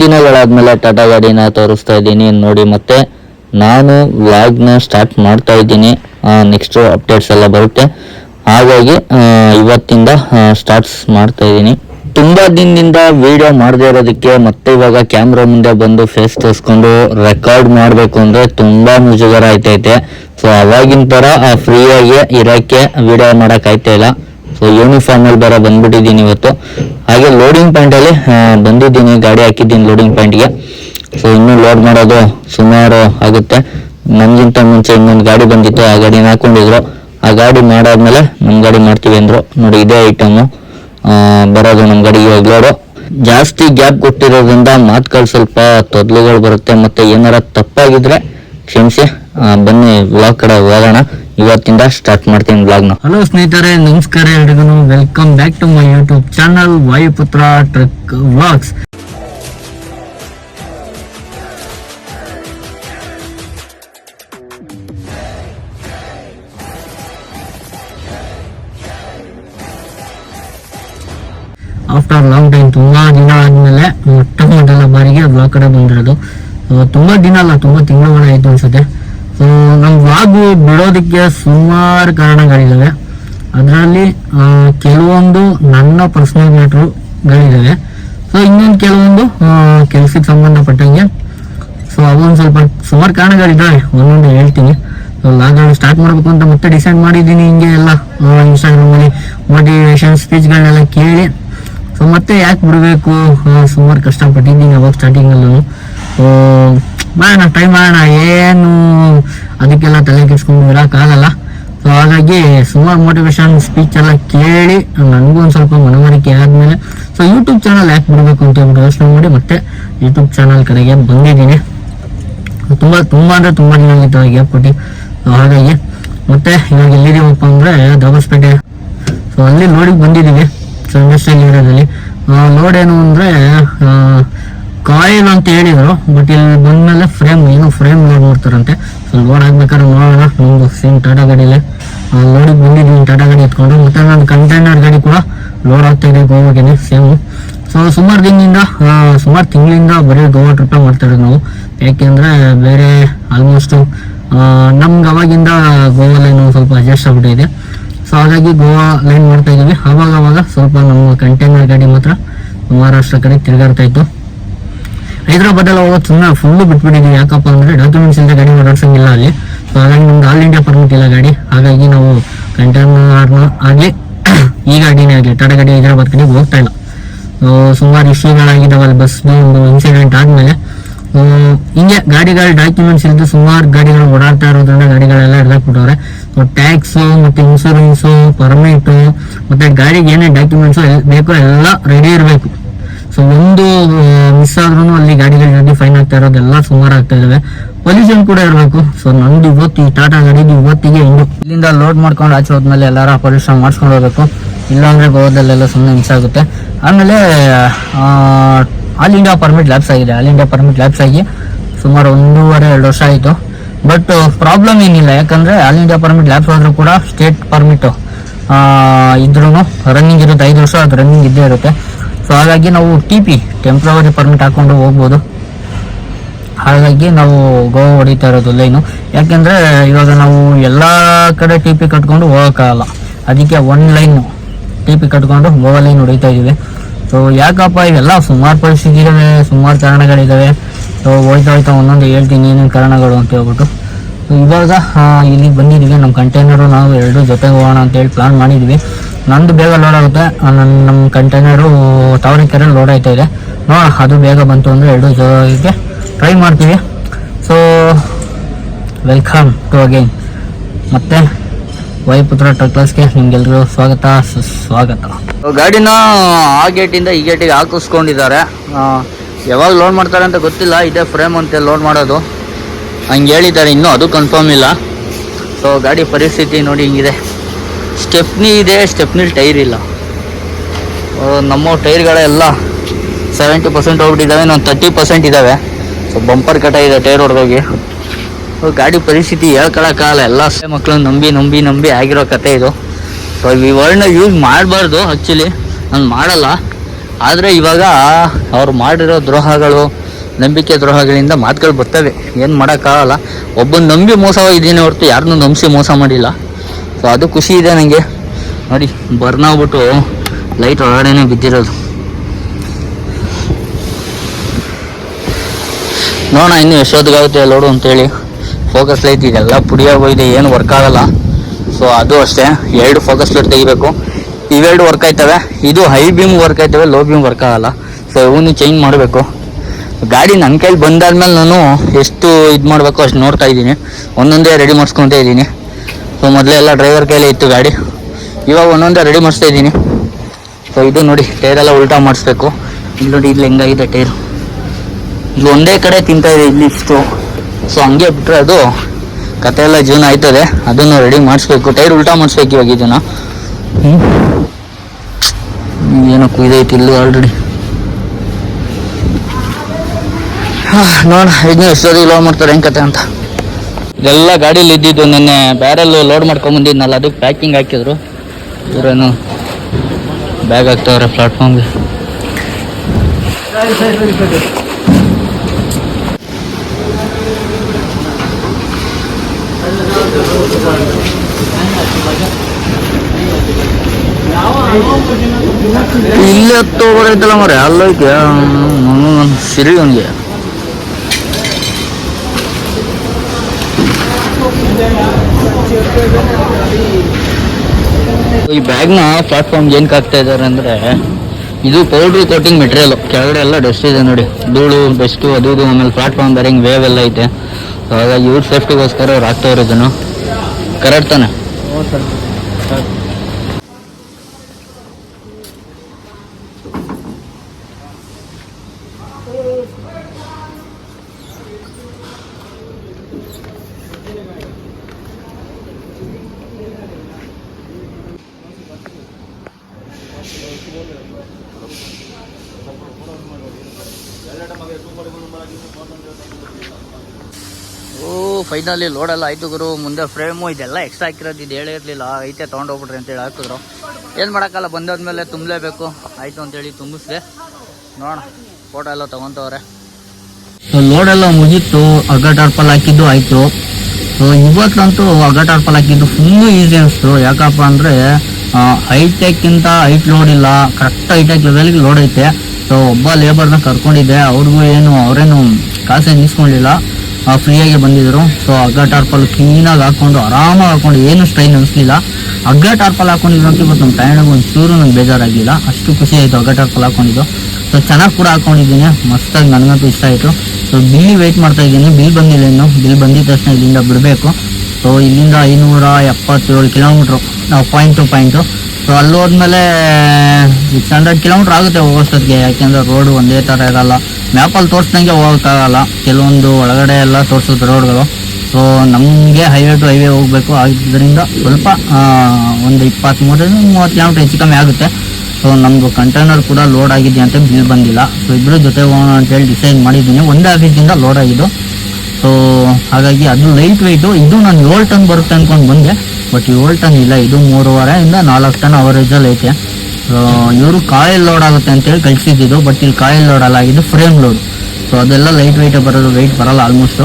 ದಿನಗಳಾದ್ಮೇಲೆ ಟಾಟಾ ಗಾಡಿನ ತೋರಿಸ್ತಾ ಇದ್ದೀನಿ. ನೋಡಿ ಮತ್ತೆ ನಾನು ವ್ಲಾಗ್ನ ಸ್ಟಾರ್ಟ್ ಮಾಡ್ತಾ ಇದ್ದೀನಿ. ನೆಕ್ಸ್ಟ್ ಅಪ್ಡೇಟ್ಸ್ ಎಲ್ಲ ಬರುತ್ತೆ. ಹಾಗಾಗಿ ಇವತ್ತಿಂದ ಸ್ಟಾರ್ಟ್ಸ್ ಮಾಡ್ತಾ ಇದ್ದೀನಿ. ತುಂಬಾ ದಿನದಿಂದ ವಿಡಿಯೋ ಮಾಡದೇ ಇರೋದಕ್ಕೆ ಮತ್ತೆ ಇವಾಗ ಕ್ಯಾಮ್ರಾ ಮುಂದೆ ಬಂದು ಫೇಸ್ ತೋರಿಸ್ಕೊಂಡು ರೆಕಾರ್ಡ್ ಮಾಡಬೇಕು ಅಂದ್ರೆ ತುಂಬಾ ಮುಜುಗರ ಆಯ್ತೈತೆ. ಸೊ ಅವಾಗಿನ ತರ ಫ್ರೀಯಾಗಿ ಇರೋಕ್ಕೆ ವಿಡಿಯೋ ಮಾಡಕ್ ಆಯ್ತಾ ಇಲ್ಲ. ಸೊ ಯೂನಿಫಾರ್ಮ್ ಅಲ್ಲಿ ಬೇರೆ ಬಂದ್ಬಿಟ್ಟಿದ್ದೀನಿ ಇವತ್ತು. ಹಾಗೆ ಲೋಡಿಂಗ್ ಪಾಯಿಂಟ್ ಅಲ್ಲಿ ಬಂದಿದ್ದೀನಿ, ಗಾಡಿ ಹಾಕಿದ್ದೀನಿ ಲೋಡಿಂಗ್ ಪಾಯಿಂಟ್ಗೆ ಸೊ ಇನ್ನೂ ಲೋಡ್ ಮಾಡೋದು ಸುಮಾರು ಆಗುತ್ತೆ. ನಮ್ಗಿಂತ ಮುಂಚೆ ಇನ್ನೊಂದು ಗಾಡಿ ಬಂದಿತ್ತು, ಆ ಗಾಡಿನ ಹಾಕೊಂಡಿದ್ರು. ಆ ಗಾಡಿ ಮಾಡಾದ್ಮೇಲೆ ನಮ್ಮ ಗಾಡಿ ಮಾಡ್ತೀವಿ ಅಂದ್ರು. ನೋಡಿ, ಇದೇ ಐಟಮು ಬರೋದು ನಮ್ಮ ಗಾಡಿಗೆ ಇವಾಗ ಲೋಡು ಜಾಸ್ತಿ ಗ್ಯಾಪ್ ಕೊಟ್ಟಿರೋದ್ರಿಂದ ಮಾತುಗಳು ಸ್ವಲ್ಪ ತೊದಲುಗಳು ಬರುತ್ತೆ. ಮತ್ತೆ ಏನಾರ ತಪ್ಪಾಗಿದ್ರೆ ಕ್ಷಮಿಸಿ. ಬನ್ನಿ ವ್ಲಾಗ್ ಕಡೆ ಹೋಗೋಣ. ಇವತ್ತಿಂದ ಸ್ಟಾರ್ಟ್ ಮಾಡ್ತೀನಿ ವ್ಲಾಗ್ನ ಹಲೋ ಸ್ನೇಹಿತರೆ, ನಮಸ್ಕಾರ ಎಲ್ರಿಗೂ. Welcome back to my YouTube channel Vayuputra truck vlogs after long time ತುಂಬಾ ದಿನ ಆದ್ಮೇಲೆ ಮೊಟ್ಟ ಮೊದಲ ಬಾರಿಗೆ ಬ್ಲಾಗ್ ಕಡೆ ಬಂದಿರೋದು. ತುಂಬಾ ದಿನ ಅಲ್ಲ, ತುಂಬಾ ತಿಂಗಳು ಆಯ್ತು ಅನ್ಸುತ್ತೆ. ಸೊ ವಾಗು ಬಿಡೋದಕ್ಕೆ ಸುಮಾರು ಕಾರಣಗಳಿದ್ದಾವೆ ಅದರಲ್ಲಿ ಕೆಲವೊಂದು ನನ್ನ ಪರ್ಸನಲ್ ಮ್ಯಾಟ್ರುಗಳಿದ್ದಾವೆ ಸೊ ಇನ್ನೊಂದು ಕೆಲವೊಂದು ಕೆಲಸಕ್ಕೆ ಸಂಬಂಧಪಟ್ಟಂಗೆ. ಸೊ ಅವೊಂದು ಸ್ವಲ್ಪ ಸುಮಾರು ಕಾರಣಗಳಿದ್ದಾವೆ ಒಂದೊಂದು ಹೇಳ್ತೀನಿ. ಲಾಗ್ಡೌನ್ ಸ್ಟಾರ್ಟ್ ಮಾಡಬೇಕು ಅಂತ ಮತ್ತೆ ಡಿಸೈಡ್ ಮಾಡಿದ್ದೀನಿ ಹಿಂಗೆ ಎಲ್ಲ ಇನ್ಸ್ಟಾಗ್ರಾಮಲ್ಲಿ ಮೋಟಿವೇಶನ್ ಸ್ಪೀಚ್ಗಳನ್ನೆಲ್ಲ ಕೇಳಿ. ಸೊ ಮತ್ತೆ ಯಾಕೆ ಬಿಡಬೇಕು? ಸುಮಾರು ಕಷ್ಟಪಟ್ಟಿದ್ದೀನಿ ಅವಾಗ ಸ್ಟಾರ್ಟಿಂಗಲ್ಲೂ ಸೊ ಮಾಡೋಣ ಟ್ರೈ ಮಾಡೋಣ ಏನು? ಅದಕ್ಕೆಲ್ಲ ತಲೆ ಕೆಡ್ಸ್ಕೊಂಡು ಇರೋಕ್ಕಾಗಲ್ಲ ಸೊ ಹಾಗಾಗಿ ಸುಮಾರು ಮೋಟಿವೇಶನ್ ಸ್ಪೀಚ್ ಎಲ್ಲ ಕೇಳಿ, ನನಗೂ ಒಂದು ಸ್ವಲ್ಪ ಮನವರಿಕೆ ಆದಮೇಲೆ. ಸೊ ಯೂಟ್ಯೂಬ್ ಚಾನಲ್ ಯಾಕೆ ಬಿಡಬೇಕು ಅಂತ ಹೇಳ್ಬಿಟ್ಟು ಯೋಚನೆ ಮಾಡಿ ಮತ್ತೆ ಯೂಟ್ಯೂಬ್ ಚಾನಲ್ ಕಡೆಗೆ ಬಂದಿದ್ದೀನಿ. ತುಂಬ ತುಂಬ ಅಂದರೆ ತುಂಬ ದಿನ ಗ್ಯಾಪ್ ಕೊಟ್ಟು ಹಾಗಾಗಿ ಮತ್ತೆ ಇವಾಗ ಎಲ್ಲಿದ್ದೀವಪ್ಪ ಅಂದರೆ ದಾಬಸ್ಪೇಟೆ ಸೊ ಅಲ್ಲಿ ಲೋಡಿಗೆ ಬಂದಿದ್ದೀವಿ. ಸೊ ಇಂಡಸ್ಟ್ರಿಯಲ್ ಏರಿಯಾದಲ್ಲಿ ಲೋಡ್ ಏನು ಅಂದರೆ ಕಾಯಿಲ್ ಅಂತ ಹೇಳಿದ್ರು ಬಟ್ ಇಲ್ಲಿ ಬಂದ್ಮೇಲೆ ಫ್ರೇಮ್ ಏನು ಫ್ರೇಮ್ ಲೋಡ್ ಮಾಡ್ತಾರಂತೆ ಸೊ ಲೋಡ್ ಆಗ್ಬೇಕಾದ್ರೆ ನೋಡೋಣ. ನಮ್ದು ಸೇಮ್ ಟಾಟಾ ಗಾಡಿಲಿ ಲೋಡಿಗೆ ಬಂದಿದ್ದೀನಿ ಟಾಟಾ ಗಾಡಿ ಇಟ್ಕೊಂಡು. ಮತ್ತೆ ನಾನು ಕಂಟೈನರ್ ಗಾಡಿ ಕೂಡ ಲೋಡ್ ಆಗ್ತಾ ಇದೆ ಗೋವಾಗೆ ಸೇಮ್ ಸೊ ಸುಮಾರು ದಿನದಿಂದ ಸುಮಾರು ತಿಂಗಳಿಂದ ಬರೀ ಗೋವಾ ಟ್ರಿಪ್ ಮಾಡ್ತಾ ನಾವು. ಯಾಕೆಂದ್ರೆ ಬೇರೆ ಆಲ್ಮೋಸ್ಟ್ ನಮ್ಗೆ ಅವಾಗಿಂದ ಗೋವಾ ಲೈನ್ ಸ್ವಲ್ಪ ಅಡ್ಜಸ್ಟ್ ಆಗ್ಬಿಟ್ಟಿದೆ. ಸೊ ಹಾಗಾಗಿ ಗೋವಾ ಲೈನ್ ಮಾಡ್ತಾ ಇದ್ದೀವಿ. ಅವಾಗ ಅವಾಗ ಸ್ವಲ್ಪ ನಮ್ಮ ಕಂಟೈನರ್ ಗಾಡಿ ಮಾತ್ರ ಮಹಾರಾಷ್ಟ್ರ ಕಡೆ ತಿರುಗಾಡ್ತಾ ಇತ್ತು. ಹೈದರಾಬಾದಲ್ಲಿ ಹೋಗೋದು ಸುಮ್ಮನೆ ಫುಲ್ಲು ಬಿಟ್ಬಿಟ್ಟಿದ್ವಿ ಯಾಕಪ್ಪ ಅಂದ್ರೆ ಡಾಕ್ಯುಮೆಂಟ್ಸ್ ಇಲ್ಲದೆ ಗಾಡಿ ಓಡಾಡ್ಸಂಗಿಲ್ಲ ಅಲ್ಲಿ. ಸೊ ಹಾಗಾಗಿ ನಮ್ಗೆ ಆಲ್ ಇಂಡಿಯಾ ಪರ್ಮಿಟ್ ಇಲ್ಲ ಗಾಡಿ. ಹಾಗಾಗಿ ನಾವು ಕಂಟೈನರ್ನ ಆಗಲಿ, ಈ ಗಾಡಿನೇ ಆಗಲಿ ಟಾಟಾ ಗಾಡಿ ಹೈದರಾಬಾದ್ ಕಡೆಗೆ ಹೋಗ್ತಾ ಇಲ್ಲ. ಸುಮಾರು ಇಶ್ಯೂಗಳಾಗಿದ್ದಾವೆ ಅಲ್ಲಿ ಬಸ್ ಒಂದು ಇನ್ಸಿಡೆಂಟ್ ಆದಮೇಲೆ. ಹಿಂಗೆ ಗಾಡಿಗಳ ಡಾಕ್ಯುಮೆಂಟ್ಸ್ ಇಲ್ಲದೆ ಸುಮಾರು ಗಾಡಿಗಳು ಓಡಾಡ್ತಾ ಇರೋದ್ರಿಂದ ಗಾಡಿಗಳೆಲ್ಲ ಹಿಡ್ದಾಕ್ಬಿಟ್ಟವ್ರೆ. ಟ್ಯಾಕ್ಸು ಮತ್ತೆ ಇನ್ಸೂರೆನ್ಸು ಪರ್ಮಿಟು ಮತ್ತೆ ಗಾಡಿಗೆ ಏನೇ ಡಾಕ್ಯುಮೆಂಟ್ಸು ಬೇಕೋ ಎಲ್ಲ ರೆಡಿ ಇರಬೇಕು. ಸೊ ಒಂದು ಮಿಸ್ ಆದ್ರೂ ಅಲ್ಲಿ ಗಾಡಿಗಳು ಜೊತೆ ಫೈನ್ ಆಗ್ತಾ ಇರೋದೆಲ್ಲ ಸುಮಾರು ಆಗ್ತಾ ಇದಾವೆ. ಪೊಲ್ಯೂಷನ್ ಕೂಡ ಇರಬೇಕು. ಸೊ ನಂದು ಇವತ್ತು ಈ ಟಾಟಾ ಗಾಡಿದು ಇವತ್ತಿಗೆ ಇಂದು ಇಲ್ಲಿಂದ ಲೋಡ್ ಮಾಡ್ಕೊಂಡು ಆಚೆ ಹೋದ್ಮೇಲೆ ಎಲ್ಲಾರ ಪೊಲ್ಯೂಷನ್ ಮಾಡ್ಸ್ಕೊಂಡು ಹೋಗ್ಬೇಕು. ಇಲ್ಲಾಂದ್ರೆ ಗೋವಾದಲ್ಲೆಲ್ಲ ಸುಮ್ಮನೆ ಮಿಸ್ ಆಗುತ್ತೆ. ಆಮೇಲೆ ಆಲ್ ಇಂಡಿಯಾ ಪರ್ಮಿಟ್ ಲ್ಯಾಬ್ಸ್ ಆಗಿದೆ. ಆಲ್ ಇಂಡಿಯಾ ಪರ್ಮಿಟ್ ಲ್ಯಾಬ್ಸ್ ಆಗಿ ಸುಮಾರು ಒಂದೂವರೆ, ಎರಡು ವರ್ಷ ಆಯಿತು. ಬಟ್ ಪ್ರಾಬ್ಲಮ್ ಏನಿಲ್ಲ. ಯಾಕಂದ್ರೆ ಆಲ್ ಇಂಡಿಯಾ ಪರ್ಮಿಟ್ ಲ್ಯಾಬ್ಸ್ ಆದ್ರೂ ಕೂಡ ಸ್ಟೇಟ್ ಪರ್ಮಿಟ್ ಇದ್ರೂ ರನ್ನಿಂಗ್ ಇರುತ್ತೆ. ಐದು ವರ್ಷ ಅದು ರನ್ನಿಂಗ್ ಇದ್ದೇ ಇರುತ್ತೆ. ಸೊ ಹಾಗಾಗಿ ನಾವು ಟಿ ಪಿ ಟೆಂಪ್ರವರಿ ಪರ್ಮಿಟ್ ಹಾಕೊಂಡು ಹೋಗ್ಬೋದು. ಹಾಗಾಗಿ ನಾವು ಗೋವಾ ಹೊಡಿತಾ ಇರೋದು ಲೈನು ಯಾಕೆಂದರೆ ಇವಾಗ ನಾವು ಎಲ್ಲ ಕಡೆ ಟಿ ಪಿ ಕಟ್ಕೊಂಡು ಹೋಗೋಕ್ಕಾಗಲ್ಲ. ಅದಕ್ಕೆ ಒನ್ ಲೈನ್ ಟಿ ಪಿ ಕಟ್ಕೊಂಡು ಗೋವಾ ಲೈನ್ ಹೊಡಿತಾ ಇದ್ದೀವಿ. ಸೊ ಯಾಕಪ್ಪ, ಇವೆಲ್ಲ ಸುಮಾರು ಪರಿಸ್ಥಿತಿ ಇದಾವೆ ಸುಮಾರು ಕಾರಣಗಳಿದ್ದಾವೆ ಸೊ ಹೋಯ್ತಾ ಹೋಯ್ತಾ ಒಂದೊಂದು ಹೇಳ್ತೀನಿ, ಏನೇನು ಕಾರಣಗಳು ಅಂತ ಹೇಳ್ಬಿಟ್ಟು. ಇವಾಗ ಇಲ್ಲಿಗೆ ಬಂದಿದ್ದೀವಿ. ನಮ್ಮ ಕಂಟೈನರು ನಾವು ಎರಡು ಜೊತೆಗೆ ಹೋಗೋಣ ಅಂತ ಹೇಳಿ ಪ್ಲಾನ್ ಮಾಡಿದ್ವಿ ನಂದು ಬೇಗ ಲೋಡ್ ಆಗುತ್ತೆ. ನನ್ನ ನಮ್ಮ ಕಂಟೈನರು ತಾವರೆಕೆರೆ ಲೋಡ್ ಆಯ್ತಾ ಇದೆ. ನೋಡೋಣ, ಅದು ಬೇಗ ಬಂತು ಅಂದರೆ ಎರಡು ಜೊತೆಗೆ ಟ್ರೈ ಮಾಡ್ತೀವಿ. ಸೊ ವೆಲ್ಕಮ್ ಟು ಅಗೇನ್ ಮತ್ತೆ, ವೈಪುತ್ರ ಟ್ರಕ್ಲರ್ಸ್ಗೆ ನಿಮ್ಗೆಲ್ರಿಗೂ ಸ್ವಾಗತ. ಸ್ವಾಗತ. ಗಾಡಿನ ಆ ಗೇಟಿಂದ ಈ ಗೇಟಿಗೆ ಹಾಕಿಸ್ಕೊಂಡಿದ್ದಾರೆ. ಯಾವಾಗ ಲೋಡ್ ಮಾಡ್ತಾರೆ ಅಂತ ಗೊತ್ತಿಲ್ಲ. ಇದೇ ಫ್ರೇಮ್ ಅಂತ ಲೋಡ್ ಮಾಡೋದು. ಹಂಗೆ ಹೇಳಿದ್ದಾರೆ. ಇನ್ನೂ ಅದು ಕನ್ಫರ್ಮ್ ಇಲ್ಲ. ಸೊ ಗಾಡಿ ಪರಿಸ್ಥಿತಿ ನೋಡಿ ಹಿಂಗಿದೆ. ಸ್ಟೆಪ್ನಿ ಇದೆ ಸ್ಟೆಪ್ನಿ ಟೈರ್ ಇಲ್ಲ. ನಮ್ಮ ಟೈರ್ಗಳೆಲ್ಲ ಸೆವೆಂಟಿ ಪರ್ಸೆಂಟ್ ಹೋಗ್ಬಿಟ್ಟಿದ್ದಾವೆ, ಇನ್ನೊಂದು ತರ್ಟಿ ಪರ್ಸೆಂಟ್ ಇದ್ದಾವೆ ಸೊ ಬಂಪರ್ ಕಟ ಇದೆ ಟೈರ್ ಹೊಡೆದೋಗಿ. ಗಾಡಿ ಪರಿಸ್ಥಿತಿ ಹೇಳ್ಕೊಳಕ್ಕಾಗಲ್ಲ ಎಲ್ಲ ಮಕ್ಕಳು ನಂಬಿ ನಂಬಿ ನಂಬಿ ಆಗಿರೋ ಕತೆ ಇದು. ಸೊ ಈ ವರ್ಡ್ನ ಯೂಸ್ ಮಾಡಬಾರ್ದು ಆ್ಯಕ್ಚುಲಿ ನಾನು ಮಾಡಲ್ಲ. ಆದರೆ ಇವಾಗ ಅವ್ರು ಮಾಡಿರೋ ದ್ರೋಹಗಳು, ನಂಬಿಕೆ ದ್ರೋಹಗಳಿಂದ ಮಾತುಗಳು ಬರ್ತವೆ. ಏನು ಮಾಡೋಕ್ಕಾಗಲ್ಲ. ಒಬ್ಬನ ನಂಬಿ ಮೋಸ ಹೋಗಿದ್ದೀನಿ ಹೊರತು ಯಾರನ್ನೂ ನಂಬಿಸಿ ಮೋಸ ಮಾಡಿಲ್ಲ. ಸೊ ಅದು ಖುಷಿ ಇದೆ ನನಗೆ ನೋಡಿ ಬರ್ನ್ ಆಗ್ಬಿಟ್ಟು ಲೈಟ್ ಒಳಗಡೆನೆ ಬಿದ್ದಿರೋದು. ನೋಡೋಣ ಇನ್ನು ಎಷ್ಟೊತ್ತಿಗಾಗುತ್ತೆ ಲೋಡು ಅಂತೇಳಿ. ಫೋಕಸ್ ಲೈಟ್ ಇದೆಲ್ಲ ಪುಡಿಯಾಗೋಗಿದೆ ಏನು ವರ್ಕ್ ಆಗಲ್ಲ. ಸೊ ಅದು ಅಷ್ಟೇ. ಎರಡು ಫೋಕಸ್ ಲೈಟ್ ತೆಗಿಬೇಕು. ಇವೆರಡು ವರ್ಕ್ ಆಯ್ತವೆ. ಇದು ಹೈ ಬೀಮ್ ವರ್ಕ್ ಆಯ್ತವೆ ಲೋ ಬೀಮ್ ವರ್ಕ್ ಆಗಲ್ಲ. ಸೊ ಇವನು ಚೇಂಜ್ ಮಾಡಬೇಕು. ಗಾಡಿ ನನ್ನ ಕೈಲಿ ಬಂದಾದ್ಮೇಲೆ ನಾನು ಎಷ್ಟು ಇದು ಮಾಡಬೇಕು ಅಷ್ಟು ನೋಡ್ತಾ ಇದ್ದೀನಿ. ಒಂದೊಂದೇ ರೆಡಿ ಮಾಡಿಸ್ಕೊತಾ ಇದ್ದೀನಿ. ಸೊ ಎಲ್ಲ ಡ್ರೈವರ್ ಕೈಲೇ ಇತ್ತು ಗಾಡಿ. ಇವಾಗ ಒಂದೊಂದೇ ರೆಡಿ ಮಾಡಿಸ್ತಾ ಇದ್ದೀನಿ. ಸೊ ಇದು ನೋಡಿ ಟೈರೆಲ್ಲ ಉಲ್ಟಾ ಮಾಡಿಸ್ಬೇಕು. ಇಲ್ಲಿ ನೋಡಿ, ಇಲ್ಲಿ ಹೆಂಗಾಗಿದೆ ಟೈರು ಇಲ್ಲಿ ಒಂದೇ ಕಡೆ ತಿಂತಾ ಇದೆ ಇಲ್ಲಿ ಇಷ್ಟು. ಸೊ ಹಂಗೆ ಬಿಟ್ಟರೆ ಅದು ಕತೆ ಎಲ್ಲ ಜೀವನ ಆಯ್ತದೆ. ಅದನ್ನು ರೆಡಿ ಮಾಡಿಸ್ಬೇಕು. ಟೈರ್ ಉಲ್ಟಾ ಮಾಡಿಸ್ಬೇಕು ಇವಾಗ ಇದನ್ನು. ಏನೋ ಕುಯ್ದೈತಿ ಇಲ್ಲೂ ಆಲ್ರೆಡಿ ನೋಡ ಇದನ್ನ ಎಷ್ಟೋದು ಇಲ್ಲ ಮಾಡ್ತಾರೆ, ಹೆಂಗೆ ಕತೆ ಅಂತ. ಇದೆಲ್ಲ ಗಾಡಿಲಿ ಇದ್ದಿದ್ದು ನಿನ್ನೆ ಬ್ಯಾರೆಲ್ಲು ಲೋಡ್ ಮಾಡ್ಕೊಂಡ್ ಬಂದಿದ್ನಲ್ಲ, ಅದಕ್ಕೆ ಪ್ಯಾಕಿಂಗ್ ಹಾಕಿದ್ರು. ಇವರೇನು ಬ್ಯಾಗ್ ಹಾಕ್ತವ್ರೆ ಪ್ಲಾಟ್ಫಾರ್ಮ್ಗೆ ಇಲ್ಲ ಹತ್ತು ಐತಲ್ಲ ಮರೆ ಅಲ್ಲೈತೆ ಸಿರಿ ಅವನಿಗೆ. ಈ ಬ್ಯಾಗ್ನ ಪ್ಲಾಟ್ಫಾರ್ಮ್ ಏನಕ್ಕೆ ಹಾಕ್ತಾ ಇದ್ದಾರೆ ಅಂದರೆ ಇದು ಪೌಡ್ರ್ ಕೋಟಿಂಗ್ ಮೆಟೀರಿಯಲ್ ಕೆಳಗಡೆ ಎಲ್ಲ ಡಸ್ಟ್ ಇದೆ ನೋಡಿ. ಧೂಳು ಡಸ್ಟು ಅದು ಇದು, ಆಮೇಲೆ ಪ್ಲಾಟ್ಫಾರ್ಮ್ ಬೇರೆ ಹಿಂಗೆ ವೇವ್ ಎಲ್ಲ ಐತೆ. ಹಾಗಾಗಿ ಇವ್ರ ಸೇಫ್ಟಿಗೋಸ್ಕರ ಅವ್ರು ಹಾಕ್ತಾ ಇರೋದನ್ನು ಕರೆಕ್ಟ್ ತಾನೆ ಓ ಫೈನಲಿ ಲೋಡೆಲ್ಲ ಆಯ್ತು ಗುರು. ಮುಂದೆ ಫ್ರೇಮು ಇದೆಲ್ಲ ಎಕ್ಸ್ಟ್ರಾ ಹಾಕಿರೋದು ಇದು ಹೇಳಿರಲಿಲ್ಲ ಐತೆ ತೊಗೊಂಡೋಗ್ಬಿಟ್ರಿ ಅಂತೇಳಿ ಹಾಕಿದ್ರು. ಏನು ಮಾಡೋಕ್ಕಲ್ಲ ಬಂದಾದ್ಮೇಲೆ ತುಂಬಲೇಬೇಕು. ಆಯಿತು ಅಂತೇಳಿ ತುಂಬಿಸ್ದೆ. ನೋಡೋಣ ಫೋಟೋ ಎಲ್ಲ ತೊಗೊತವ್ರೆ. ಲೋಡ್ ಎಲ್ಲ ಮುಗೀತು. ಹಗ್ಗ ಟಾರ್ಪಲ್ ಹಾಕಿದ್ದು ಆಯ್ತು. ಸೊ ಇವತ್ತಂತೂ ಹಗ್ಗ ಟಾರ್ಪಲ್ ಹಾಕಿದ್ದು ಫುಲ್ಲು ಈಸಿ ಅನಿಸ್ತು. ಯಾಕಪ್ಪ ಅಂದರೆ ಹೈಟೆಕ್ಕಿಂತ ಹೈಟ್ ಲೋಡ್ ಇಲ್ಲ. ಕರೆಕ್ಟ್ ಹೈಟೆಕ್ ಲೆವೆಲ್ಗೆ ಲೋಡ್ ಐತೆ. ಸೊ ಒಬ್ಬ ಲೇಬರ್ನ ಕರ್ಕೊಂಡಿದ್ದೆ. ಅವ್ರಿಗೂ ಏನು, ಅವರೇನು ಕಾಸೇನು ಇಸ್ಕೊಂಡಿಲ್ಲ ಫ್ರೀಯಾಗಿ ಬಂದಿದ್ರು. ಸೊ ಹಗ್ಗ ಟಾರ್ಪಲ್ ಕ್ಲೀನಾಗಿ ಹಾಕೊಂಡು, ಆರಾಮಾಗಿ ಹಾಕೊಂಡು, ಏನು ಸ್ಟ್ರೈನ್ ಅನಿಸ್ಲಿಲ್ಲ. ಹಗ್ಗ ಟಾರ್ಪಲ್ ಹಾಕೊಂಡಿರೋಕೆ ಇವತ್ತು ನಮ್ಮ ಪ್ರಯಾಣಕ್ಕೆ ಒಂದು ಚೂರು ನಂಗೆ ಬೇಜಾರಾಗಿಲ್ಲ ಅಷ್ಟು ಖುಷಿ ಆಯಿತು ಹಗ್ಗ ಟಾರ್ಪಲ್ ಹಾಕೊಂಡಿದ್ದು. ಸೊ ಚೆನ್ನಾಗಿ ಕೂಡ ಹಾಕೊಂಡಿದ್ದೀನಿ. ಮಸ್ತಾಗಿ ನನಗಂತೂ ಇಷ್ಟ ಆಯಿತು. ಸೊ ಬಿಲ್ ವೆಯ್ಟ್ ಮಾಡ್ತಾ ಇದ್ದೀನಿ. ಬಿಲ್ ಬಂದಿಲ್ಲ ಇನ್ನು. ಬಿಲ್ ಬಂದಿದ ತಕ್ಷಣ ಇಲ್ಲಿಂದ ಬಿಡಬೇಕು. ಸೊ ಇಲ್ಲಿಂದ ಐನೂರ ಎಪ್ಪತ್ತೇಳು ಕಿಲೋಮೀಟ್ರು ನಾವು ಪಾಯಿಂಟ್ ಟು ಪಾಯಿಂಟು ಸೊ ಅಲ್ಲಿ ಹೋದ್ಮೇಲೆ ಸಿಕ್ಸ್ ಹಂಡ್ರೆಡ್ ಕಿಲೋಮೀಟ್ರ್ ಆಗುತ್ತೆ ಹೋಗೋಷ್ಟೊತ್ತಿಗೆ, ಯಾಕೆಂದ್ರೆ ರೋಡು ಒಂದೇ ಥರ ಇರಲ್ಲ. ಮ್ಯಾಪಲ್ಲಿ ತೋರಿಸ್ದಂಗೆ ಹೋಗೋಕ್ಕಾಗಲ್ಲ. ಕೆಲವೊಂದು ಒಳಗಡೆ ಎಲ್ಲ ತೋರಿಸುತ್ತೆ ರೋಡ್ಗಳು ಸೊ ನಮಗೆ ಹೈವೇ ಟು ಹೈವೇ ಹೋಗಬೇಕು. ಆದ್ದರಿಂದ ಸ್ವಲ್ಪ ಒಂದು ಇಪ್ಪತ್ತ್ಮೂರರಿಂದ ಮೂವತ್ತು ಕಿಲೋಮೀಟ್ರ್ ಹೆಚ್ಚು ಕಮ್ಮಿ ಆಗುತ್ತೆ. ಸೊ ನಮ್ಮದು ಕಂಟೈನರ್ ಕೂಡ ಲೋಡ್ ಆಗಿದೆ ಅಂತ ಬಿಲ್ ಬಂದಿಲ್ಲ. ಸೊ ಇಬ್ಬರು ಜೊತೆ ಹೋಗೋಣ ಅಂತೇಳಿ ಡಿಸೈಡ್ ಮಾಡಿದ್ದೀನಿ. ಒಂದೇ ಆಫೀಸಿಂದ ಲೋಡ್ ಆಗಿದ್ದು. ಸೊ ಹಾಗಾಗಿ ಅದು ಲೈಟ್ ವೆಯ್ಟು ಇದು ನಾನು ಏಳು ಟನ್ ಬರುತ್ತೆ ಅಂದ್ಕೊಂಡು ಬಂದೆ. ಬಟ್ ಏಳು ಟನ್ ಇಲ್ಲ ಇದು ಮೂರುವರೆಯಿಂದ ನಾಲ್ಕು ಟನ್ ಅವರೇಜಲ್ಲಿ ಐತೆ. ಇವರು ಕಾಯಿಲ್ ಲೋಡ್ ಆಗುತ್ತೆ ಅಂತೇಳಿ ಕಳಿಸಿದ್ದು ಬಟ್ ಇಲ್ಲಿ ಕಾಯಿಲ್ ಲೋಡ್ ಅಲ್ಲ ಆಗಿದ್ದು ಫ್ರೇಮ್ ಲೋಡ್ ಸೊ ಅದೆಲ್ಲ ಲೈಟ್ ವೆಯ್ಟೇ ಬರೋದು ವೆಯ್ಟ್ ಬರಲ್ಲ ಆಲ್ಮೋಸ್ಟು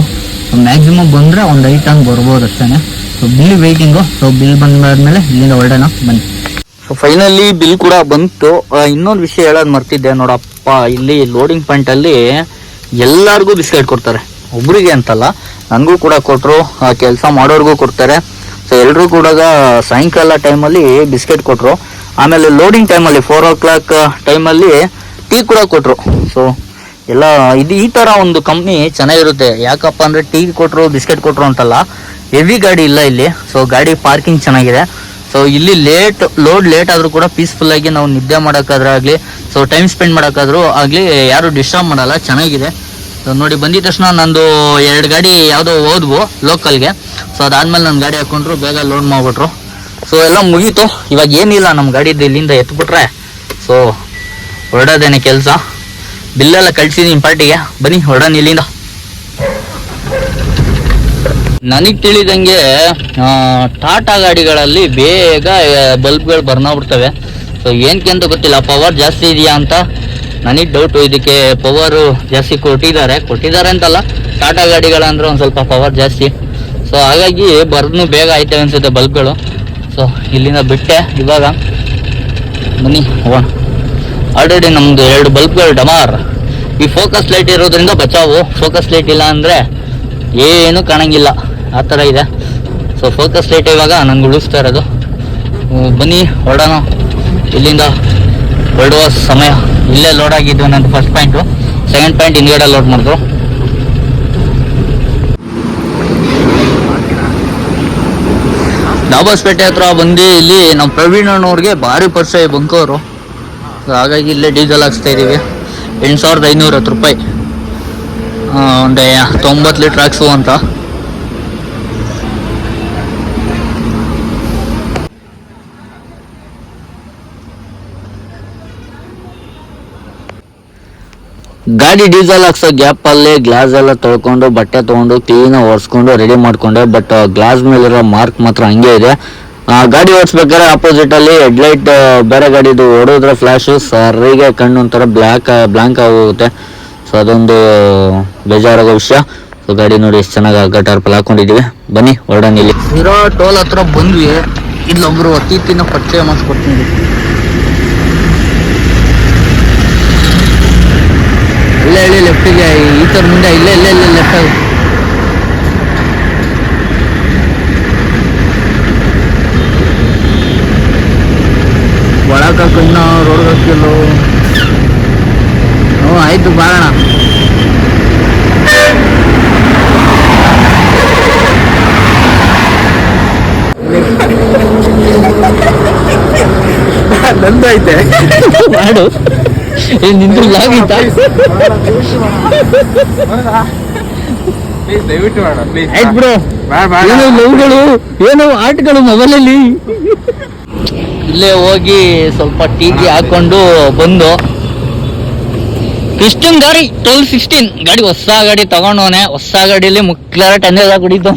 ಮ್ಯಾಕ್ಸಿಮಮ್ ಬಂದರೆ ಒಂದು ಐದು ಟನ್ ಬರ್ಬೋದು ಅಷ್ಟೇ so bill waiting so bill ಬಂದಾದ್ಮೇಲೆ ಇಲ್ಲಿಂದ ಹೊರಡೋಣ, ಬನ್ನಿ. ಸೊ ಫೈನಲಿ ಬಿಲ್ ಕೂಡ ಬಂತು. ಇನ್ನೊಂದು ವಿಷಯ ಹೇಳೋದು ಮರ್ತಿದ್ದೆ. ನೋಡಪ್ಪ, ಇಲ್ಲಿ ಲೋಡಿಂಗ್ ಪಾಯಿಂಟ್ ಅಲ್ಲಿ ಎಲ್ಲರಿಗೂ ಬಿಸ್ಕೆಟ್ ಕೊಡ್ತಾರೆ. ಒಬ್ರಿಗೆ ಅಂತಲ್ಲ, ನನಗೂ ಕೂಡ ಕೊಟ್ಟರು ಕೆಲಸ ಮಾಡೋರಿಗೂ ಕೊಡ್ತಾರೆ. ಸೊ ಎಲ್ಲರೂ ಕೂಡ ಸಾಯಂಕಾಲ ಟೈಮಲ್ಲಿ ಬಿಸ್ಕೆಟ್ ಕೊಟ್ಟರು ಆಮೇಲೆ ಲೋಡಿಂಗ್ ಟೈಮಲ್ಲಿ ಫೋರ್ ಓ ಕ್ಲಾಕ್ ಟೈಮಲ್ಲಿ ಟೀ ಕೂಡ ಕೊಟ್ಟರು ಸೊ ಎಲ್ಲ ಇದು ಈ ಥರ ಒಂದು ಕಂಪ್ನಿ ಚೆನ್ನಾಗಿರುತ್ತೆ. ಯಾಕಪ್ಪ ಅಂದರೆ ಟೀ ಕೊಟ್ಟರು ಬಿಸ್ಕೆಟ್ ಕೊಟ್ಟರು ಅಂತಲ್ಲ. ಹೆವಿ ಗಾಡಿ ಇಲ್ಲ ಇಲ್ಲಿ. ಸೊ ಗಾಡಿ ಪಾರ್ಕಿಂಗ್ ಚೆನ್ನಾಗಿದೆ. ಸೊ ಇಲ್ಲಿ ಲೇಟ್ ಲೋಡ್ ಲೇಟ್ ಆದರೂ ಕೂಡ ಪೀಸ್ಫುಲ್ಲಾಗಿ ನಾವು ನಿದ್ದೆ ಮಾಡೋಕ್ಕಾದ್ರೂ ಆಗಲಿ ಸೊ ಟೈಮ್ ಸ್ಪೆಂಡ್ ಮಾಡೋಕ್ಕಾದ್ರೂ ಆಗಲಿ, ಯಾರು ಡಿಸ್ಟರ್ಬ್ ಮಾಡಲ್ಲ. ಚೆನ್ನಾಗಿದೆ. ನೋಡಿ, ಬಂದಿದ ತಕ್ಷಣ ನಂದು ಎರಡು ಗಾಡಿ ಯಾವುದೋ ಹೋದ್ವು ಲೋಕಲ್ಗೆ. ಸೊ ಅದಾದ್ಮೇಲೆ ನನ್ನ ಗಾಡಿ ಹಾಕೊಂಡ್ರು, ಬೇಗ ಲೋಡ್ ಮಾಡಿಬಿಟ್ರು. ಸೊ ಎಲ್ಲ ಮುಗೀತು. ಇವಾಗ ಏನಿಲ್ಲ ನಮ್ಮ ಗಾಡಿದ್ದು ಇಲ್ಲಿಂದ ಎತ್ಬಿಟ್ರೆ. ಸೊ ಹೊರಡೋದೇನೆ ಕೆಲಸ. ಬಿಲ್ಲೆಲ್ಲ ಕಳ್ಸಿದೀನಿ ಪಾರ್ಟಿಗೆ. ಬನ್ನಿ, ಹೊರಡೋಣ ಇಲ್ಲಿಂದ. ನನಗೆ ತಿಳಿದಂಗೆ ಟಾಟಾ ಗಾಡಿಗಳಲ್ಲಿ ಬೇಗ ಬಲ್ಬ್ಗಳು ಬರ್ನಾಗ್ಬಿಡ್ತವೆ ಸೊ ಏನಕ್ಕೆ ಅಂತ ಗೊತ್ತಿಲ್ಲ. ಪವರ್ ಜಾಸ್ತಿ ಇದೆಯಾ ಅಂತ ನನಗೆ ಡೌಟು ಇದಕ್ಕೆ ಪವರು ಜಾಸ್ತಿ ಕೊಟ್ಟಿದ್ದಾರೆ. ಕೊಟ್ಟಿದ್ದಾರೆ ಅಂತಲ್ಲ ಟಾಟಾ ಗಾಡಿಗಳಂದ್ರೆ ಒಂದು ಸ್ವಲ್ಪ ಪವರ್ ಜಾಸ್ತಿ. ಸೊ ಹಾಗಾಗಿ ಬರ್ದು ಬೇಗ ಆಯ್ತವೆ ಅನ್ಸುತ್ತೆ ಬಲ್ಬ್ಗಳು. ಸೊ ಇಲ್ಲಿಂದ ಬಿಟ್ಟೆ ಇವಾಗ. ಬನ್ನಿ, ಹೋಗೋಣ. ಆಲ್ರೆಡಿ ನಮ್ಮದು ಎರಡು ಬಲ್ಬ್ಗಳು ಡಮಾರ್. ಈ ಫೋಕಸ್ ಲೈಟ್ ಇರೋದ್ರಿಂದ ಬಚಾವು. ಫೋಕಸ್ ಲೈಟ್ ಇಲ್ಲ ಅಂದರೆ ಏನು ಕಾಣಂಗಿಲ್ಲ. ಆ ಥರ ಇದೆ. ಸೊ ಫೋಕಸ್ ಲೈಟ್ ಇವಾಗ ನಂಗೆ ಉಳಿಸ್ತಾ ಇರೋದು. ಬನ್ನಿ, ಹೊರಡೋಣ. ಇಲ್ಲಿಂದ ಹೊರಡುವ ಸಮಯ. ಇಲ್ಲೇ ಲೋಡ್ ಆಗಿದ್ದು ನಂದು ಫಸ್ಟ್ ಪಾಯಿಂಟು ಸೆಕೆಂಡ್ ಪಾಯಿಂಟ್ ಹಿಂದ್ಗಡೆ ಲೋಡ್ ಮಾಡಿದ್ರು ಡಾಬಾಸ್ಪೇಟೆ ಹತ್ರ ಬಂದು ಇಲ್ಲಿ ನಮ್ಮ ಪ್ರವೀಣ್ ಅಣ್ಣವ್ರಿಗೆ ಭಾರಿ ಪರಿಚಯ ಬಂಕವರು ಹಾಗಾಗಿ ಇಲ್ಲೇ ಡೀಸೆಲ್ ಹಾಕ್ಸ್ತಾ ಇದ್ದೀವಿ ಎಂಟು ಸಾವಿರದ ಐನೂರ ಹತ್ತು ರೂಪಾಯಿ ಒಂದು ತೊಂಬತ್ತು ಲೀಟ್ರ್ ಹಾಕ್ಸು ಅಂತ ಗಾಡಿ ಡೀಸೆಲ್ ಹಾಕ್ಸೋ ಗ್ಯಾಪ್ ಅಲ್ಲಿ ಗ್ಲಾಸ್ ಎಲ್ಲ ತೊಳ್ಕೊಂಡು, ಬಟ್ಟೆ ತಗೊಂಡು ಕ್ಲೀನ್ ಒರೆಸ್ಕೊಂಡು ರೆಡಿ ಮಾಡ್ಕೊಂಡೆ. ಬಟ್ ಗ್ಲಾಸ್ ಮೇಲಿರೋ ಮಾರ್ಕ್ ಮಾತ್ರ ಹಂಗೆ ಇದೆ. ಗಾಡಿ ಓಡಿಸ್ಬೇಕಾದ್ರೆ ಆಪೋಸಿಟ್ ಅಲ್ಲಿ ಹೆಡ್ಲೈಟ್ ಬೇರೆ ಗಾಡಿದು ಓಡೋದ್ರ ಫ್ಲಾಶ್ ಸರಿಗೆ ಕಣ್ಣು ಒಂಥರ ಬ್ಲ್ಯಾಕ್ ಬ್ಲಾಂಕ್ ಆಗೋಗುತ್ತೆ. ಸೊ ಅದೊಂದು ಬೇಜಾರಾಗೋ ವಿಷಯ. ಸೊ ಗಾಡಿ ನೋಡಿ ಎಷ್ಟು ಚೆನ್ನಾಗಿ ಟಾರ್ಪಲ್ ಹಾಕೊಂಡಿದೀವಿ ಬನ್ನಿ, ಹೊರಡೋಣ ಇರೋ ಟೋಲ್ ಹತ್ರ ಬಂದ್ವಿ. ಇಲ್ಲೊಬ್ರು ಅತಿಥಿನ ಪರಿಚಯ ಮಾಡಿಸ್ಕೊಡ್ತೀನಿ. ಇಲ್ಲೇ ಹೇಳಿ ಲೆಫ್ಟಿಗೆ ಈ ಥರ ಮುಂದೆ ಇಲ್ಲೇ ಇಲ್ಲೇ ಇಲ್ಲೇ ಲೆಫ್ಟ್ ಆಗಿ. ಒಳಗ ಕಣ್ಣ ರೋಡ್ ಹಾಕಿಲ್ಲ ಹ್ಞೂ ಆಯ್ತು ಬಾರಣ. ನಂದೈತೆ ಮಾಡು. ಏ ನಿಂದು ಲಾಗ್ ಇತ್ತಾ. ಪ್ಲೀಸ್ ದಯವಿಟ್ಟು ಬೇಡ ಪ್ಲೀಸ್ ಆಯ್ತು ಬಿಡು. ಏನೋ ಲವ್ಗಳು ಏನೋ ಆಟಗಳು ಮೊಬೈಲಲ್ಲಿ ಇಲ್ಲೇ ಹೋಗಿ ಸ್ವಲ್ಪ ಟೀಗಿ ಹಾಕೊಂಡು ಬಂದು ಕ್ರಿಸ್ಟನ್ ಗಾಡಿ ಟ್ವೆಲ್ ಸಿಕ್ಸ್ಟೀನ್ ಗಾಡಿ ಹೊಸ ಗಾಡಿ ತಗೊಂಡವನೆ ಹೊಸ ಗಾಡಿಯಲ್ಲಿ ಮುಕ್ಲಾರ ಟನ್ನೇಜ್ ಕುಡಿತು.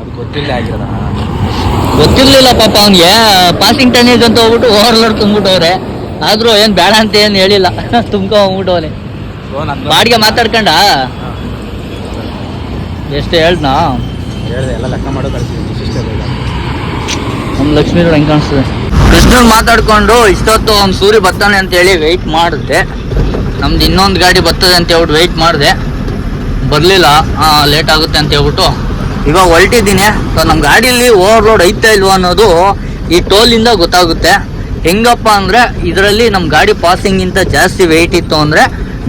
ಅದು ಗೊತ್ತಿಲ್ಲ ಆಗಿರೋದ. ಗೊತ್ತಿರ್ಲಿಲ್ಲ ಪಾಪ ಅವ್ನಿಗೆ. ಪಾಸಿಂಗ್ ಟನ್ನೇಜ್ ಅಂತ ಹೋಗ್ಬಿಟ್ಟು ಓವರ್ಲೋಡ್ ತುಂಬಿಟ್ಟವ್ರೆ ಆದ್ರೂ ಏನ್ ಬೇಡ ಅಂತ ಏನ್ ಹೇಳಿಲ್ಲ. ತುಂಬ್ಕೊ ನನ್ನ ಬಾಡಿಗೆ ಮಾತಾಡ್ಕೊಂಡ? ಎಷ್ಟು ಹೇಳಿದೆ ಎಲ್ಲ ಲೆಕ್ಕ ಮಾಡೋ ನಮ್ಮ ಲಕ್ಷ್ಮೀ ರೋಡ್ ಹೆಂಗ್ ಕಾಣಿಸ್ತದೆ. ಕೃಷ್ಣನ್ ಮಾತಾಡ್ಕೊಂಡು ಇಷ್ಟೊತ್ತು ಅವ್ನು ಸೂರಿ ಬರ್ತಾನೆ ಅಂತ ಹೇಳಿ ವೆಯ್ಟ್ ಮಾಡಿದೆ. ನಮ್ದು ಇನ್ನೊಂದು ಗಾಡಿ ಬರ್ತದೆ ಅಂತ ಹೇಳ್ಬಿಟ್ಟು ವೆಯ್ಟ್ ಮಾಡಿದೆ. ಬರಲಿಲ್ಲ. ಲೇಟ್ ಆಗುತ್ತೆ ಅಂತ ಹೇಳ್ಬಿಟ್ಟು ಇವಾಗ ಹೊರಟಿದ್ದೀನಿ ಸೊ ನಮ್ಮ ಗಾಡೀಲಿ ಓವರ್ಲೋಡ್ ಐತಾ ಇಲ್ವಾ ಅನ್ನೋದು ಈ ಟೋಲಿಂದ ಗೊತ್ತಾಗುತ್ತೆ. ಹೆಂಗಪ್ಪ ಅಂದರೆ ಇದರಲ್ಲಿ ನಮ್ಮ ಗಾಡಿ ಪಾಸಿಂಗಿಂತ ಜಾಸ್ತಿ ವೆಯ್ಟ್ ಇತ್ತು ಅಂದರೆ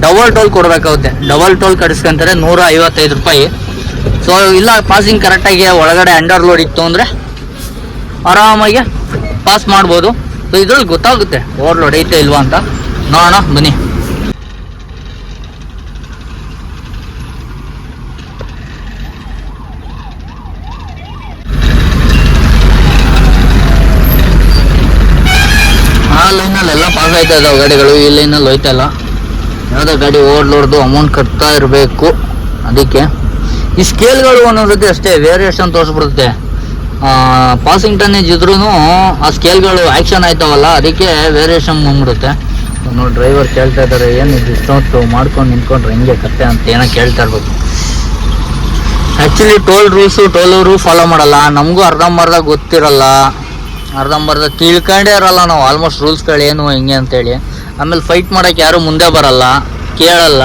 ಡಬಲ್ ಟೋಲ್ ಕೊಡಬೇಕಾಗುತ್ತೆ. ಡಬಲ್ ಟೋಲ್ ಕಟ್ಸ್ಕೊಂತಾರೆ ನೂರ ಐವತ್ತೈದು ರೂಪಾಯಿ. ಸೊ ಇಲ್ಲ ಪಾಸಿಂಗ್ ಕರೆಕ್ಟಾಗಿ ಒಳಗಡೆ ಅಂಡರ್ ಲೋಡ್ ಇತ್ತು ಅಂದರೆ ಆರಾಮಾಗಿ ಪಾಸ್ ಮಾಡ್ಬೋದು. ಸೊ ಇದ್ರಲ್ಲಿ ಗೊತ್ತಾಗುತ್ತೆ ಓವರ್ಲೋಡ್ ಐತೆ ಇಲ್ವಾ ಅಂತ. ನೋಡೋಣ, ಬನ್ನಿ ಆ ಎಲ್ಲ ಆಯ್ತಾ ಇದಾವೆ ಗಾಡಿಗಳು, ಈ ಲೈನಲ್ಲಿ ಹೋಯ್ತಾ ಇಲ್ಲ ಯಾವುದೋ ಗಾಡಿ ಓಡ್ಲೋಡ್ದು ಅಮೌಂಟ್ ಕಟ್ತಾ ಇರಬೇಕು. ಅದಕ್ಕೆ ಈ ಸ್ಕೇಲ್ಗಳು ಅನ್ನೋದಕ್ಕೆ ಅಷ್ಟೇ ವೇರಿಯೇಷನ್ ತೋರಿಸ್ಬಿಡುತ್ತೆ. ಪಾಸಿಂಗ್ ಟನ್ನೇಜ್ ಇದ್ರೂ ಆ ಸ್ಕೇಲ್ಗಳು ಆ್ಯಕ್ಷನ್ ಆಯ್ತಾವಲ್ಲ, ಅದಕ್ಕೆ ವೇರಿಯೇಷನ್ ಬಂದ್ಬಿಡುತ್ತೆ. ನೋಡಿ ಡ್ರೈವರ್ ಕೇಳ್ತಾ ಇದ್ದಾರೆ, ಏನು ಡಿಸ್ಕೌಂಟ್ ಮಾಡ್ಕೊಂಡು ನಿಂತ್ಕೊಂಡ್ರೆ ಹೆಂಗೆ ಕತ್ತೆ ಅಂತ ಏನೋ ಕೇಳ್ತಾ ಇರ್ಬೇಕು. ಆ್ಯಕ್ಚುಲಿ ಟೋಲ್ ರೂಲ್ಸು ಟೋಲರು ಫಾಲೋ ಮಾಡಲ್ಲ. ನಮಗೂ ಅರ್ಧಂಬರ್ಧ ಗೊತ್ತಿರಲ್ಲ. ಅರ್ಧಂಬರ್ಧ ತಿಳ್ಕೊಂಡೇ ಇರಲ್ಲ ನಾವು. ಆಲ್ಮೋಸ್ಟ್ ರೂಲ್ಸ್ಗಳು ಏನು ಹಿಂಗೆ ಅಂತೇಳಿ. ಆಮೇಲೆ ಫೈಟ್ ಮಾಡೋಕ್ಕೆ ಯಾರು ಮುಂದೆ ಬರಲ್ಲ, ಕೇಳಲ್ಲ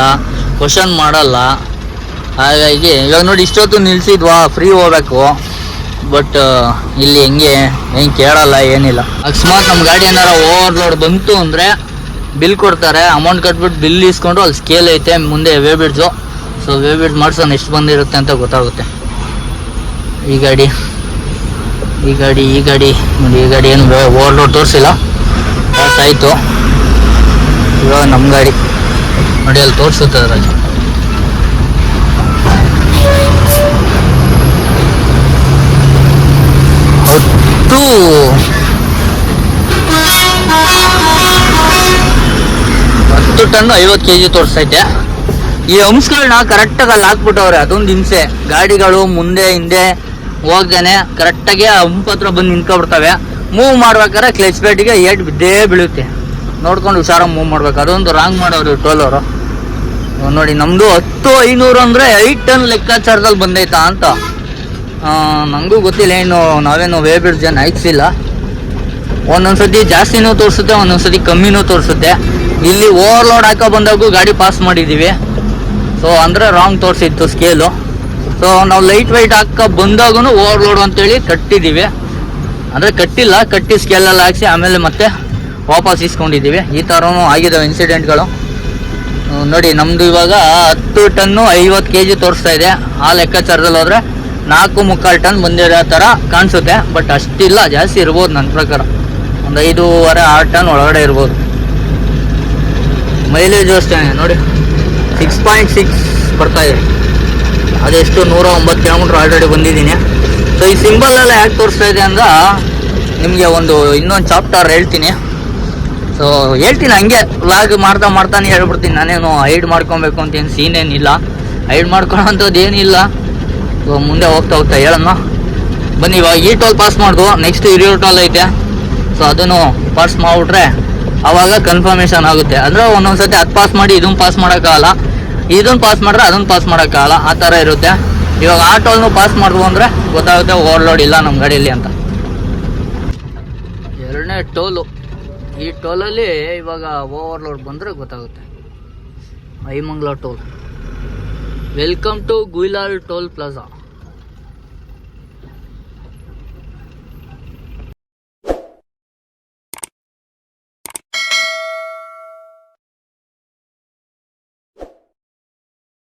ಕ್ವಶನ್ ಮಾಡಲ್ಲ. ಹಾಗಾಗಿ ಇವಾಗ ನೋಡಿ ಇಷ್ಟೊತ್ತು ನಿಲ್ಸಿದ್ವಾ ಫ್ರೀ ಹೋಗ್ಬೇಕು. ಬಟ್ ಇಲ್ಲಿ ಹೆಂಗೆ ಹೆಂಗೆ ಕೇಳಲ್ಲ, ಏನಿಲ್ಲ. ಅಕಸ್ಮಾತ್ ನಮ್ಮ ಗಾಡಿ ಏನಾರ ಓವರ್ಲೋಡ್ ಬಂತು ಅಂದರೆ ಬಿಲ್ ಕೊಡ್ತಾರೆ. ಅಮೌಂಟ್ ಕಟ್ಬಿಟ್ಟು ಬಿಲ್ ಇಸ್ಕೊಂಡು ಅಲ್ಲಿ ಸ್ಕೇಲ್ ಐತೆ, ಮುಂದೆ ವೇ ಬಿಡ್ಸು ಸೊ ವೇ ಬಿಡ್ ಮಾಡ್ಸೋಣ, ಎಷ್ಟು ಬಂದಿರುತ್ತೆ ಅಂತ ಗೊತ್ತಾಗುತ್ತೆ. ಈ ಗಾಡಿ. ಈ ಗಾಡಿ ಈ ಗಾಡಿ. ನೋಡಿ, ಈ ಗಾಡಿ ಏನು ಓವರ್ಲೋಡ್ ತೋರಿಸಿಲ್ಲ. ಪಾಸ್ ಆಯಿತು. ಇವಾಗ ನಮ್ಮ ಗಾಡಿ. ನೋಡಿ, ಅಲ್ಲಿ ತೋರಿಸುತ್ತೆ ಅದರಲ್ಲಿ. ಹತ್ತು ಹತ್ತು ಟನ್ ಐವತ್ತು ಕೆ ಜಿ ತೋರಿಸ್ತೈತೆ ಈ ಅಂಶಗಳನ್ನ ಕರೆಕ್ಟಾಗಿ ಅಲ್ಲಿ ಹಾಕ್ಬಿಟ್ಟವ್ರೆ, ಅದೊಂದು ಹಿಂಸೆ. ಗಾಡಿಗಳು ಮುಂದೆ, ಹಿಂದೆ ಹೋಗ್ದೇನೆ, ಕರೆಕ್ಟಾಗಿ ಆ ಹಂಪ್ ಹತ್ರ ಬಂದು ನಿಂತ್ಕೊಬಿಡ್ತವೆ. ಮೂವ್ ಮಾಡ್ಬೇಕಾದ್ರೆ ಕ್ಲಚ್ ಪ್ಲೇಟಿಗೆ ಏಟ್ ಬಿದ್ದೇ ಬೀಳುತ್ತೆ. ನೋಡ್ಕೊಂಡು ಹುಷಾರಾಗಿ ಮೂವ್ ಮಾಡ್ಬೇಕು. ಅದೊಂದು ರಾಂಗ್ ಮಾಡೋರು ಟೋಲ್ ಅವರು. ನೋಡಿ, ನಮ್ದು ಹತ್ತು ಐನೂರು ಅಂದ್ರೆ ಐಟ್ ಟನ್ ಲೆಕ್ಕಾಚಾರದಲ್ಲಿ ಬಂದೈತಾ ಅಂತ. ನನಗೂ ನಂಗೂ ಗೊತ್ತಿಲ್ಲ ಏನು ನಾವೇನು ವೇ ಬ್ರಿಡ್ಜ್ ಏನು ಹಾಕ್ಸಿಲ್ಲ. ಒಂದೊಂದ್ಸತಿ ಜಾಸ್ತಿನೂ ತೋರಿಸುತ್ತೆ, ಒಂದೊಂದ್ಸತಿ ಕಮ್ಮಿನೂ ತೋರಿಸುತ್ತೆ. ಇಲ್ಲಿ ಓವರ್ಲೋಡ್ ಹಾಕೋ ಬಂದಾಗೂ ಗಾಡಿ ಪಾಸ್ ಮಾಡಿದ್ದೀವಿ. ಸೊ ಅಂದರೆ ರಾಂಗ್ ತೋರಿಸಿತ್ತು ಸ್ಕೇಲು ಸೊ ನಾವು ಲೈಟ್ ವೈಟ್ ಹಾಕ ಬಂದಾಗೂ ಓವರ್ಲೋಡ್ ಅಂತೇಳಿ ಕಟ್ಟಿದ್ದೀವಿ. ಅಂದರೆ ಕಟ್ಟಿಲ್ಲ, ಕಟ್ಟಿ ಸ್ಕೇಲೆಲ್ಲ ಹಾಕಿಸಿ ಆಮೇಲೆ ಮತ್ತೆ ವಾಪಸ್ ಇಸ್ಕೊಂಡಿದ್ದೀವಿ ಈ ಥರನೂ ಆಗಿದ್ದಾವೆ ಇನ್ಸಿಡೆಂಟ್ಗಳು ನೋಡಿ ನಮ್ಮದು ಇವಾಗ ಹತ್ತು ಟನ್ನು ಐವತ್ತು ಕೆ ಜಿ ತೋರಿಸ್ತಾ ಇದೆ. ಆ ಲೆಕ್ಕಾಚಾರದಲ್ಲಿ ಹೋದರೆ ನಾಲ್ಕು ಮುಕ್ಕಾಲು ಟನ್ ಬಂದಿರೋ ಥರ ಕಾಣಿಸುತ್ತೆ. ಬಟ್ ಅಷ್ಟಿಲ್ಲ, ಜಾಸ್ತಿ ಇರ್ಬೋದು ನನ್ನ ಪ್ರಕಾರ. ಒಂದು ಐದೂವರೆ, ಆರು ಟನ್ ಒಳಗಡೆ ಇರ್ಬೋದು. ಮೈಲೇಜು ಅಷ್ಟೇ ನೋಡಿ. ಸಿಕ್ಸ್ ಪಾಯಿಂಟ್ ಸಿಕ್ಸ್ ಬರ್ತಾಯಿದೆ ಅದೆಷ್ಟು? ನೂರ ಒಂಬತ್ತು ಕಿಲೋಮೀಟ್ರ್ ಆಲ್ರೆಡಿ ಬಂದಿದ್ದೀನಿ. ಸೊ ಈ ಸಿಂಬಲ್ ಎಲ್ಲ ಯಾಕೆ ತೋರಿಸ್ತಾ ಇದೆ ಅಂದ್ರೆ, ನಿಮಗೆ ಒಂದು ಇನ್ನೊಂದು ಚಾಪ್ಟರ್ ಹೇಳ್ತೀನಿ. ಸೊ ಹೇಳ್ತೀನಿ, ಹಂಗೆ ವ್ಲಾಗ್ ಮಾಡ್ತಾ ಮಾಡ್ತಾನೆ ಹೇಳ್ಬಿಡ್ತೀನಿ. ನಾನೇನು ಹೈಡ್ ಮಾಡ್ಕೊಬೇಕು ಅಂತ ಏನು ಸೀನ್ ಏನಿಲ್ಲ. ಹೈಡ್ ಮಾಡ್ಕೊಳ್ಳೋಂಥದ್ದು ಏನಿಲ್ಲ. ಸೊ ಮುಂದೆ ಹೋಗ್ತಾ ಹೋಗ್ತಾ ಹೇಳೋಣ ಬನ್ನಿ, ಇವಾಗ ಈ ಟೋಲ್ ಪಾಸ್ ಮಾಡ್ದು. ನೆಕ್ಸ್ಟ್ ಹಿರಿಯೂರು ಟೋಲ್ ಐತೆ. ಸೊ ಅದನ್ನು ಪಾಸ್ ಮಾಡಿಬಿಟ್ರೆ ಅವಾಗ ಕನ್ಫರ್ಮೇಷನ್ ಆಗುತ್ತೆ. ಅಂದರೆ ಒಂದೊಂದು ಸತಿ ಅದು ಪಾಸ್ ಮಾಡಿ, ಇದನ್ನು ಪಾಸ್ ಮಾಡೋಕ್ಕಾಗಲ್ಲ. ಇದನ್ನು ಪಾಸ್ ಮಾಡಿದ್ರೆ ಅದನ್ನು ಪಾಸ್ ಮಾಡೋಕ್ಕಾಗಲ್ಲ ಆ ಥರ ಇರುತ್ತೆ. ಇವಾಗ ಆ ಟೋಲ್ನು ಪಾಸ್ ಮಾಡಿದ್ವು ಅಂದರೆ ಗೊತ್ತಾಗುತ್ತೆ ಓವರ್ಲೋಡ್ ಇಲ್ಲ ನಮ್ಮ ಗಾಡಿಯಲ್ಲಿ ಅಂತ. ಎರಡನೇ ಟೋಲು ಈ ಟೋಲಲ್ಲಿ ಇವಾಗ ಓವರ್ಲೋಡ್ ಬಂದರೆ ಗೊತ್ತಾಗುತ್ತೆ. Aimangala toll welcome to Guilal toll plaza